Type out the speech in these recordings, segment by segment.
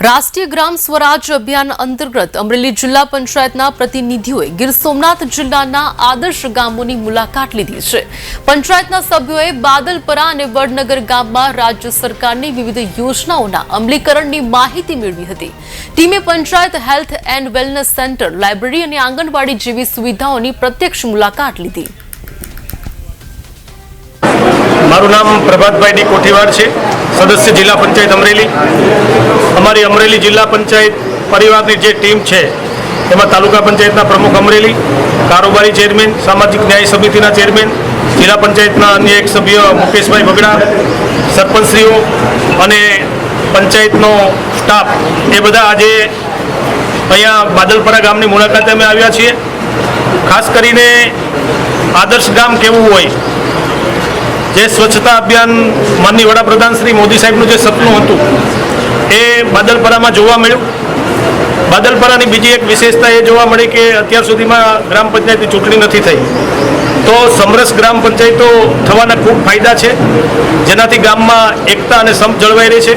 રાષ્ટ્રીય ગ્રામ સ્વરાજ અભિયાન અંતર્ગત અમરેલી જિલ્લા પંચાયતના પ્રતિનિધિઓએ ગીર સોમનાથ જિલ્લાના આદર્શ ગામોની મુલાકાત લીધી છે. પંચાયતના સભ્યોએ બાદલપરા અને વડનગર ગામમાં રાજ્ય સરકારની વિવિધ યોજનાઓના અમલીકરણની માહિતી મેળવી હતી. ટીમે panchayat health and wellness centre, library અને આંગણવાડી જેવી સુવિધાઓની પ્રત્યક્ષ મુલાકાત લીધી. મારું નામ પ્રભાતભાઈ ડી કોઠીવાડ છે. સદસ્ય જિલ્લા પંચાયત અમરેલી. અમારી અમરેલી જિલ્લા પંચાયત પરિવારની જે ટીમ છે, એમાં તાલુકા પંચાયતના પ્રમુખ અમરેલી, કારોબારી ચેરમેન, સામાજિક ન્યાય સમિતિના ચેરમેન, જિલ્લા પંચાયતના અન્ય એક સભ્ય મુકેશભાઈ બગડા સરપંચશ્રીઓ અને પંચાયતનો સ્ટાફ, એ બધા આજે અહીંયા બાદલપરા ગામની મુલાકાતે અમે આવ્યા છીએ. ખાસ કરીને આદર્શ ગામ કેવું હોય જે સ્વચ્છતા અભિયાન માનની વડાપ્રધાન શ્રી મોદી સાહેબનું જે સપનું હતું, એ બાદલપરામાં જોવા મળ્યું. બાદલપરાની બીજી એક વિશેષતા એ જોવા મળી કે અત્યાર સુધીમાં ગ્રામ પંચાયતની ચૂંટણી નથી થઈ. તો સમરસ ગ્રામ પંચાયતો થવાના ખૂબ ફાયદા છે, જેનાથી ગામમાં એકતા અને સંપ જળવાઈ રહી છે.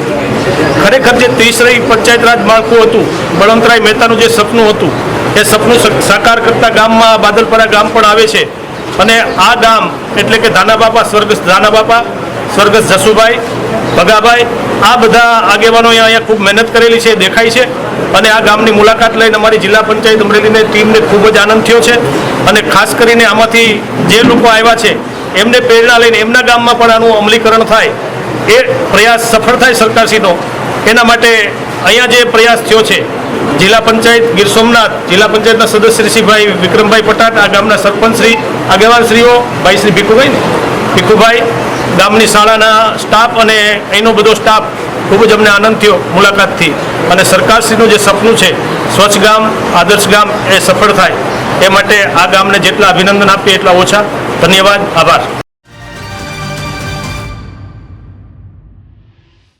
ખરેખર જે ત્રીસરાઈ પંચાયત રાજ માળખું હતું, બળવંતરાય મહેતાનું જે સપનું હતું, એ સપનું સાકાર કરતા ગામમાં બાદલપરા ગામ પણ આવે છે. અને આ ગામ એટલે કે દાના બાપા, સ્વર્ગસ્થ ધાના બાપા, સ્વર્ગસ્થ જસુભાઈ, ભગાભાઈ, આ બધા આગેવાનોએ અહીંયા ખૂબ મહેનત કરેલી છે, દેખાય છે. અને આ ગામની મુલાકાત લઈને અમારી જિલ્લા પંચાયત અમરેલીની ટીમને ખૂબ જ આનંદ થયો છે. અને ખાસ કરીને આમાંથી જે લોકો આવ્યા છે, એમને પ્રેરણા લઈને એમના ગામમાં પણ આનું અમલીકરણ થાય, એ પ્રયાસ સફળ થાય સરકારશ્રીનો. એના માટે અહીંયા જે પ્રયાસ થયો છે, જિલ્લા પંચાયત ગીર સોમનાથ, જિલ્લા પંચાયતના સદસ્ય શ્રીભાઈ વિક્રમભાઈ પટાટ, આ ગામના સરપંચ શ્રી, આગેવાનશ્રીઓ, ભાઈ શ્રી ભીખુભાઈ ને. ભીખુભાઈ ગામની શાળાના સ્ટાફ અને અહીંનો બધો સ્ટાફ ખૂબ જ અમને આનંદ થયો મુલાકાતથી. અને સરકારશ્રીનું જે સપનું છે, સ્વચ્છ ગામ, આદર્શ ગામ એ સફળ થાય. એ માટે આ ગામને જેટલા અભિનંદન આપીએ એટલા ઓછા. ધન્યવાદ, આભાર.